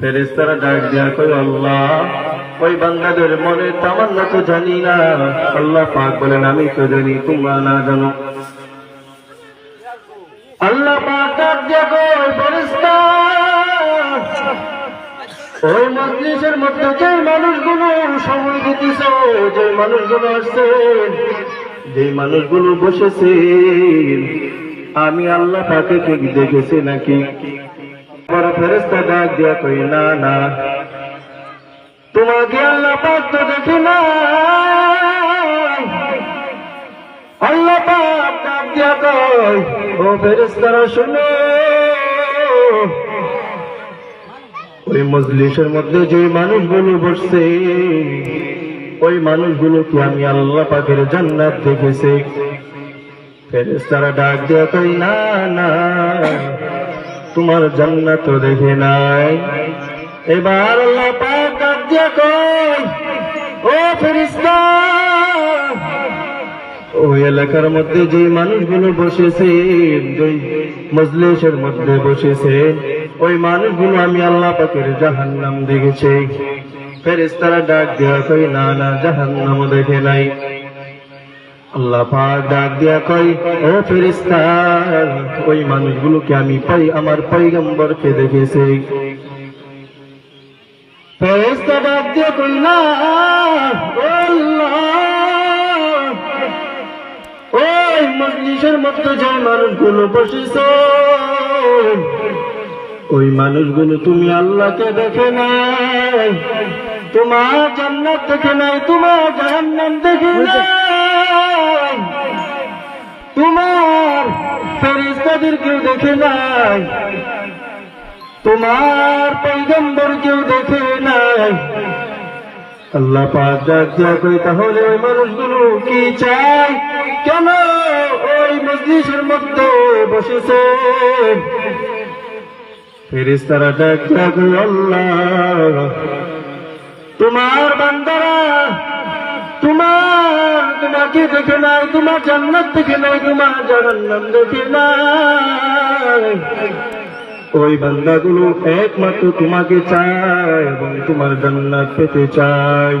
ফেরেস্তারা ডাক দেয়া কই আল্লাহ, ওই বান্দাদের মনে তামান্না তো জানি না। আল্লাহ পাক বলেন, আমি তো জানি, তোমরা না জানো। আল্লাহ পাক ডাক দেয়া কই ফেরেস্তা ওই মজলিসের মধ্যে যে মানুষগুলো সময় দিতেছ যে মানুষগুলো আসছে যে মানুষগুলো বসেছে, আমি আল্লাহ তাকে ঠিক দেখেছি নাকি? বড় ফেরেস্তা ডাক দিয়া কই না না তোমাকে আল্লাহ পাক তো দেখে না আল্লাহ পাক ডাক দিয়া কই ও ফেরেস্তারা শুনো। ওই মজলিসের মধ্যে যে মানুষগুলো বসছে, ওই মানুষগুলোকে আমি আল্লাহ পাকের জান্নাত দেখেছি? ফেরেস্তারা ডাক দেয়া কই না না। তোমার জান্নাত দেখে নাই। এবার আল্লাহ পাক ও ফেরেস্তা ওই এলাকার মধ্যে যে মানুষগুলো বসেছে, যে মজলিসের মধ্যে বসেছে, ওই মানুষগুলো আমি আল্লাহ পাকের জাহান্নাম দেখেছি। ফেরেস্তারা ডাক দেওয়া কই না না জাহান্নাম দেখে নাই। আল্লাহ পাক ডাক দিয়া ও ফেরেস্তা ওই মানুষগুলোকে আমি পাই, আমার ফেরেস্তা ডাক দিয়া কই না ওই মজলিসের মধ্যে যে মানুষগুলো বসেছ, ওই মানুষগুলো তুমি আল্লাহকে দেখে নাই তোমার জান্নাত দেখে নাই তোমার জাহান্নাম দেখে নাই ফেরিস্তাদের কেউ দেখে নাই। তোমার পৈগম্বর কেউ দেখে নাই। আল্লাহ পাক ডাক কই তাহলে ওই মানুষগুলো কি চাই কেন ওই মজলিসের মধ্যে বসেছে? ফেরেশতারা ডাক দিয়া কই আল্লাহ। তোমার বান্দারা, তোমার তোমাকে দেখে নাই, তোমার জান্নাত দেখে নাই, তোমার জাহান্নাম দেখে নাই। ওই বান্দাগুলো একমাত্র তোমাকে চায় এবং তোমার জান্নাত পেতে চায়।